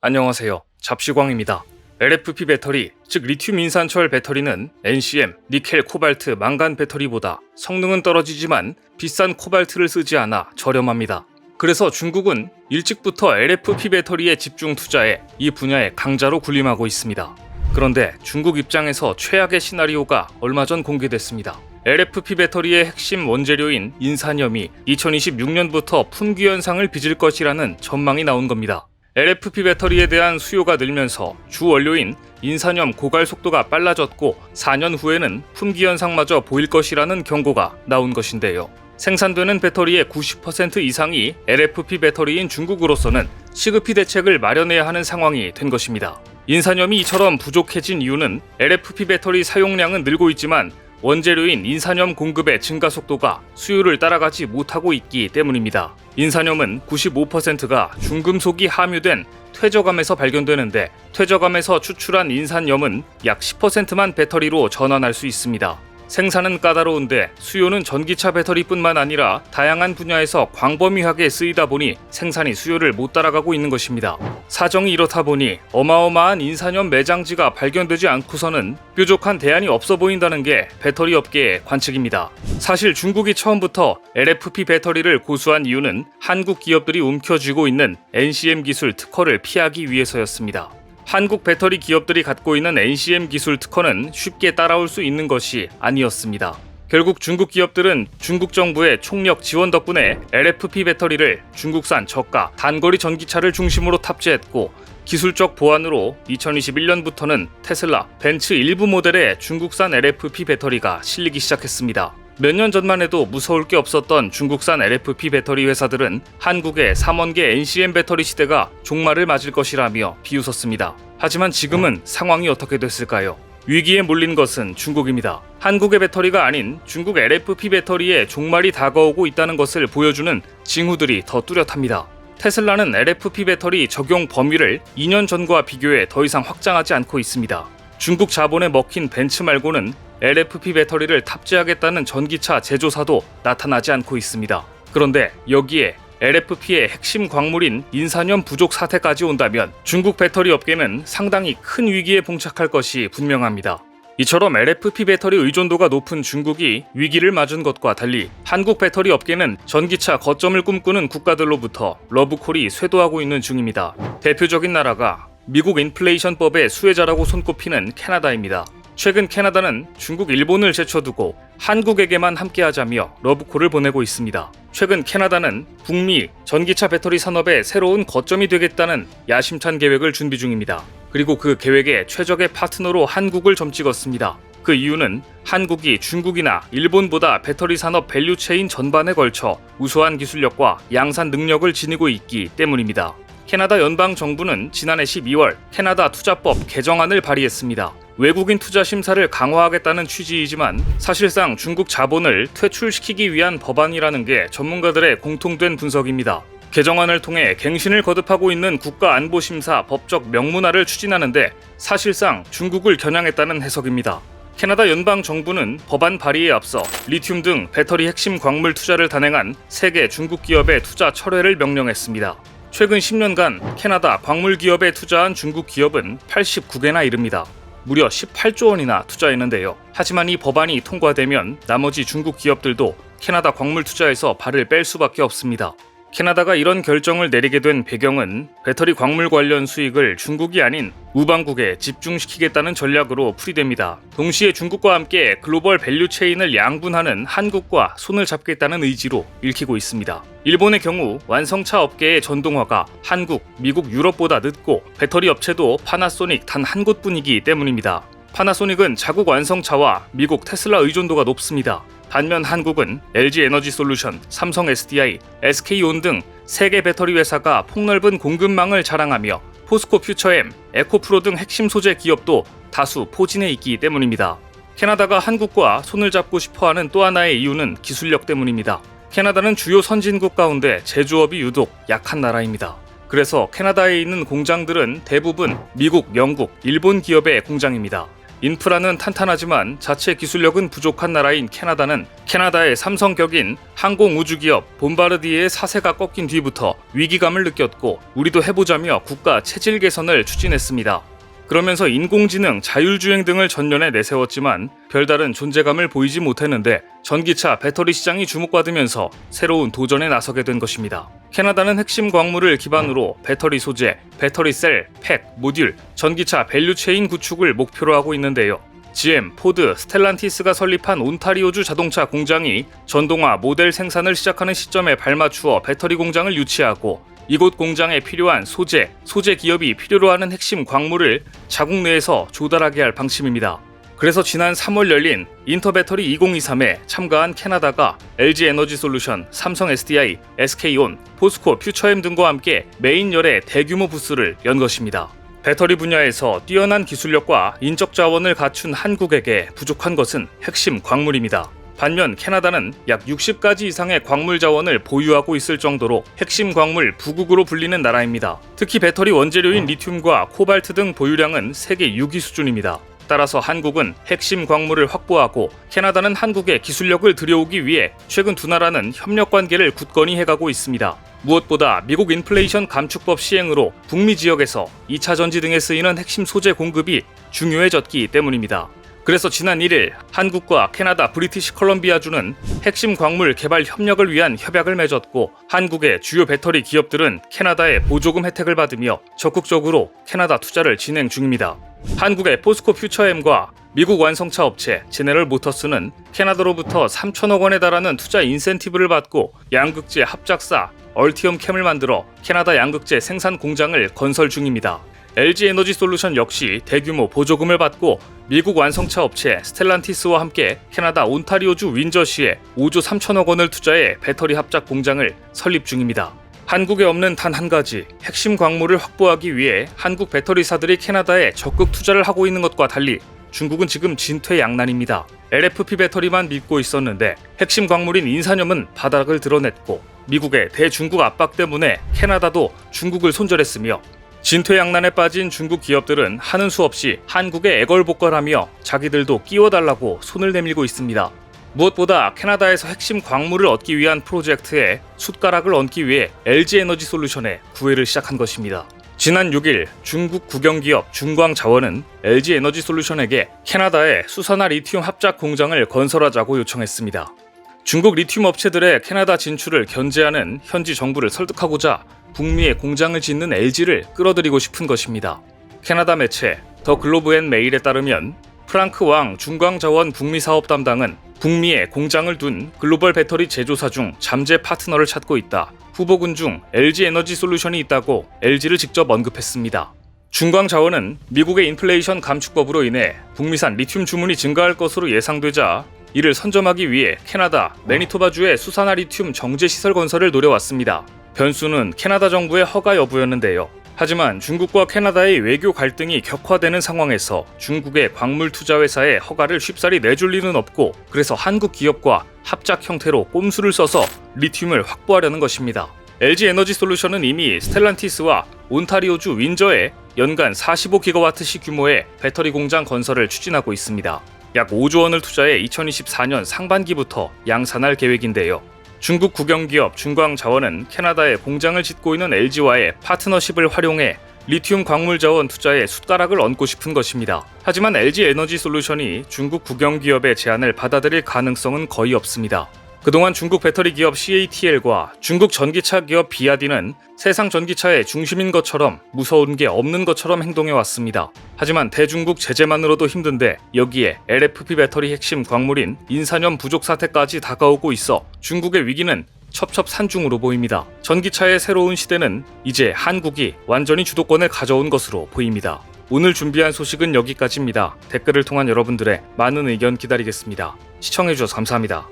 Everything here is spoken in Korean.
안녕하세요. 잡시광입니다. LFP 배터리, 즉 리튬 인산철 배터리는 NCM, 니켈, 코발트, 망간 배터리보다 성능은 떨어지지만 비싼 코발트를 쓰지 않아 저렴합니다. 그래서 중국은 일찍부터 LFP 배터리에 집중 투자해 이 분야의 강자로 군림하고 있습니다. 그런데 중국 입장에서 최악의 시나리오가 얼마 전 공개됐습니다. LFP 배터리의 핵심 원재료인 인산염이 2026년부터 품귀 현상을 빚을 것이라는 전망이 나온 겁니다. LFP 배터리에 대한 수요가 늘면서 주 원료인 인산염 고갈 속도가 빨라졌고 4년 후에는 품귀 현상마저 보일 것이라는 경고가 나온 것인데요. 생산되는 배터리의 90% 이상이 LFP 배터리인 중국으로서는 시급히 대책을 마련해야 하는 상황이 된 것입니다. 인산염이 이처럼 부족해진 이유는 LFP 배터리 사용량은 늘고 있지만 원재료인 인산염 공급의 증가 속도가 수요를 따라가지 못하고 있기 때문입니다. 인산염은 95%가 중금속이 함유된 퇴저감에서 발견되는데 퇴저감에서 추출한 인산염은 약 10%만 배터리로 전환할 수 있습니다. 생산은 까다로운데 수요는 전기차 배터리뿐만 아니라 다양한 분야에서 광범위하게 쓰이다 보니 생산이 수요를 못 따라가고 있는 것입니다. 사정이 이렇다 보니 어마어마한 인산염 매장지가 발견되지 않고서는 뾰족한 대안이 없어 보인다는 게 배터리 업계의 관측입니다. 사실 중국이 처음부터 LFP 배터리를 고수한 이유는 한국 기업들이 움켜쥐고 있는 NCM 기술 특허를 피하기 위해서였습니다. 한국 배터리 기업들이 갖고 있는 NCM 기술 특허는 쉽게 따라올 수 있는 것이 아니었습니다. 결국 중국 기업들은 중국 정부의 총력 지원 덕분에 LFP 배터리를 중국산 저가 단거리 전기차를 중심으로 탑재했고 기술적 보완으로 2021년부터는 테슬라, 벤츠 일부 모델의 중국산 LFP 배터리가 실리기 시작했습니다. 몇 년 전만 해도 무서울 게 없었던 중국산 LFP 배터리 회사들은 한국의 3원계 NCM 배터리 시대가 종말을 맞을 것이라며 비웃었습니다. 하지만 지금은 상황이 어떻게 됐을까요? 위기에 몰린 것은 중국입니다. 한국의 배터리가 아닌 중국 LFP 배터리의 종말이 다가오고 있다는 것을 보여주는 징후들이 더 뚜렷합니다. 테슬라는 LFP 배터리 적용 범위를 2년 전과 비교해 더 이상 확장하지 않고 있습니다. 중국 자본에 먹힌 벤츠 말고는 LFP 배터리를 탑재하겠다는 전기차 제조사도 나타나지 않고 있습니다. 그런데 여기에 LFP의 핵심 광물인 인산염 부족 사태까지 온다면 중국 배터리 업계는 상당히 큰 위기에 봉착할 것이 분명합니다. 이처럼 LFP 배터리 의존도가 높은 중국이 위기를 맞은 것과 달리 한국 배터리 업계는 전기차 거점을 꿈꾸는 국가들로부터 러브콜이 쇄도하고 있는 중입니다. 대표적인 나라가 미국 인플레이션법의 수혜자라고 손꼽히는 캐나다입니다. 최근 캐나다는 중국, 일본을 제쳐두고 한국에게만 함께하자며 러브콜을 보내고 있습니다. 최근 캐나다는 북미 전기차 배터리 산업의 새로운 거점이 되겠다는 야심찬 계획을 준비 중입니다. 그리고 그 계획의 최적의 파트너로 한국을 점찍었습니다. 그 이유는 한국이 중국이나 일본보다 배터리 산업 밸류체인 전반에 걸쳐 우수한 기술력과 양산 능력을 지니고 있기 때문입니다. 캐나다 연방 정부는 지난해 12월 캐나다 투자법 개정안을 발의했습니다. 외국인 투자 심사를 강화하겠다는 취지이지만 사실상 중국 자본을 퇴출시키기 위한 법안이라는 게 전문가들의 공통된 분석입니다. 개정안을 통해 갱신을 거듭하고 있는 국가안보심사 법적 명문화를 추진하는데 사실상 중국을 겨냥했다는 해석입니다. 캐나다 연방 정부는 법안 발의에 앞서 리튬 등 배터리 핵심 광물 투자를 단행한 세계 중국 기업의 투자 철회를 명령했습니다. 최근 10년간 캐나다 광물 기업에 투자한 중국 기업은 89개나 이릅니다. 무려 18조 원이나 투자했는데요. 하지만 이 법안이 통과되면 나머지 중국 기업들도 캐나다 광물 투자에서 발을 뺄 수밖에 없습니다. 캐나다가 이런 결정을 내리게 된 배경은 배터리 광물 관련 수익을 중국이 아닌 우방국에 집중시키겠다는 전략으로 풀이됩니다. 동시에 중국과 함께 글로벌 밸류 체인을 양분하는 한국과 손을 잡겠다는 의지로 읽히고 있습니다. 일본의 경우 완성차 업계의 전동화가 한국, 미국, 유럽보다 늦고 배터리 업체도 파나소닉 단 한 곳뿐이기 때문입니다. 파나소닉은 자국 완성차와 미국 테슬라 의존도가 높습니다. 반면 한국은 LG 에너지 솔루션, 삼성 SDI, SK온 등 세계 배터리 회사가 폭넓은 공급망을 자랑하며 포스코 퓨처엠, 에코프로 등 핵심 소재 기업도 다수 포진해 있기 때문입니다. 캐나다가 한국과 손을 잡고 싶어 하는 또 하나의 이유는 기술력 때문입니다. 캐나다는 주요 선진국 가운데 제조업이 유독 약한 나라입니다. 그래서 캐나다에 있는 공장들은 대부분 미국, 영국, 일본 기업의 공장입니다. 인프라는 탄탄하지만 자체 기술력은 부족한 나라인 캐나다는 캐나다의 삼성격인 항공우주기업 본바르디에의 사세가 꺾인 뒤부터 위기감을 느꼈고 우리도 해보자며 국가 체질 개선을 추진했습니다. 그러면서 인공지능, 자율주행 등을 전년에 내세웠지만 별다른 존재감을 보이지 못했는데 전기차 배터리 시장이 주목받으면서 새로운 도전에 나서게 된 것입니다. 캐나다는 핵심 광물을 기반으로 배터리 소재, 배터리 셀, 팩, 모듈, 전기차 밸류체인 구축을 목표로 하고 있는데요. GM, 포드, 스텔란티스가 설립한 온타리오주 자동차 공장이 전동화 모델 생산을 시작하는 시점에 발맞추어 배터리 공장을 유치하고 이곳 공장에 필요한 소재, 소재 기업이 필요로 하는 핵심 광물을 자국 내에서 조달하게 할 방침입니다. 그래서 지난 3월 열린 인터배터리 2023에 참가한 캐나다가 LG 에너지 솔루션, 삼성 SDI, SK온, 포스코 퓨처엠 등과 함께 메인 열의 대규모 부스를 연 것입니다. 배터리 분야에서 뛰어난 기술력과 인적 자원을 갖춘 한국에게 부족한 것은 핵심 광물입니다. 반면 캐나다는 약 60가지 이상의 광물 자원을 보유하고 있을 정도로 핵심 광물 부국으로 불리는 나라입니다. 특히 배터리 원재료인 리튬과 코발트 등 보유량은 세계 6위 수준입니다. 따라서 한국은 핵심 광물을 확보하고 캐나다는 한국에 기술력을 들여오기 위해 최근 두 나라는 협력 관계를 굳건히 해가고 있습니다. 무엇보다 미국 인플레이션 감축법 시행으로 북미 지역에서 2차 전지 등에 쓰이는 핵심 소재 공급이 중요해졌기 때문입니다. 그래서 지난 1일 한국과 캐나다 브리티시 컬럼비아주는 핵심 광물 개발 협력을 위한 협약을 맺었고 한국의 주요 배터리 기업들은 캐나다의 보조금 혜택을 받으며 적극적으로 캐나다 투자를 진행 중입니다. 한국의 포스코 퓨처엠과 미국 완성차 업체 제네럴 모터스는 캐나다로부터 3천억 원에 달하는 투자 인센티브를 받고 양극재 합작사 얼티엄 캠을 만들어 캐나다 양극재 생산 공장을 건설 중입니다. LG 에너지 솔루션 역시 대규모 보조금을 받고 미국 완성차 업체 스텔란티스와 함께 캐나다 온타리오주 윈저시에 5조 3천억 원을 투자해 배터리 합작 공장을 설립 중입니다. 한국에 없는 단 한 가지 핵심 광물을 확보하기 위해 한국 배터리사들이 캐나다에 적극 투자를 하고 있는 것과 달리 중국은 지금 진퇴양난입니다. LFP 배터리만 믿고 있었는데 핵심 광물인 인산염은 바닥을 드러냈고 미국의 대중국 압박 때문에 캐나다도 중국을 손절했으며 진퇴양난에 빠진 중국 기업들은 하는 수 없이 한국에 애걸복걸하며 자기들도 끼워달라고 손을 내밀고 있습니다. 무엇보다 캐나다에서 핵심 광물을 얻기 위한 프로젝트에 숟가락을 얹기 위해 LG 에너지 솔루션에 구애를 시작한 것입니다. 지난 6일 중국 국영기업 중광자원은 LG 에너지 솔루션에게 캐나다에 수산화 리튬 합작 공장을 건설하자고 요청했습니다. 중국 리튬 업체들의 캐나다 진출을 견제하는 현지 정부를 설득하고자 북미에 공장을 짓는 LG를 끌어들이고 싶은 것입니다. 캐나다 매체 더 글로브 앤 메일에 따르면 프랑크 왕 중광자원 북미 사업 담당은 북미에 공장을 둔 글로벌 배터리 제조사 중 잠재 파트너를 찾고 있다. 후보군 중 LG 에너지 솔루션이 있다고 LG를 직접 언급했습니다. 중광자원은 미국의 인플레이션 감축법으로 인해 북미산 리튬 주문이 증가할 것으로 예상되자 이를 선점하기 위해 캐나다 매니토바주의 수산화 리튬 정제 시설 건설을 노려왔습니다. 변수는 캐나다 정부의 허가 여부였는데요. 하지만 중국과 캐나다의 외교 갈등이 격화되는 상황에서 중국의 광물 투자 회사에 허가를 쉽사리 내줄 리는 없고 그래서 한국 기업과 합작 형태로 꼼수를 써서 리튬을 확보하려는 것입니다. LG 에너지 솔루션은 이미 스텔란티스와 온타리오주 윈저에 연간 45기가와트시 규모의 배터리 공장 건설을 추진하고 있습니다. 약 5조 원을 투자해 2024년 상반기부터 양산할 계획인데요. 중국 국영기업 중광자원은 캐나다에 공장을 짓고 있는 LG와의 파트너십을 활용해 리튬 광물 자원 투자에 숟가락을 얹고 싶은 것입니다. 하지만 LG 에너지 솔루션이 중국 국영기업의 제안을 받아들일 가능성은 거의 없습니다. 그동안 중국 배터리 기업 CATL과 중국 전기차 기업 비아디는 세상 전기차의 중심인 것처럼 무서운 게 없는 것처럼 행동해 왔습니다. 하지만 대중국 제재만으로도 힘든데 여기에 LFP 배터리 핵심 광물인 인산염 부족 사태까지 다가오고 있어 중국의 위기는 첩첩산중으로 보입니다. 전기차의 새로운 시대는 이제 한국이 완전히 주도권을 가져온 것으로 보입니다. 오늘 준비한 소식은 여기까지입니다. 댓글을 통한 여러분들의 많은 의견 기다리겠습니다. 시청해주셔서 감사합니다.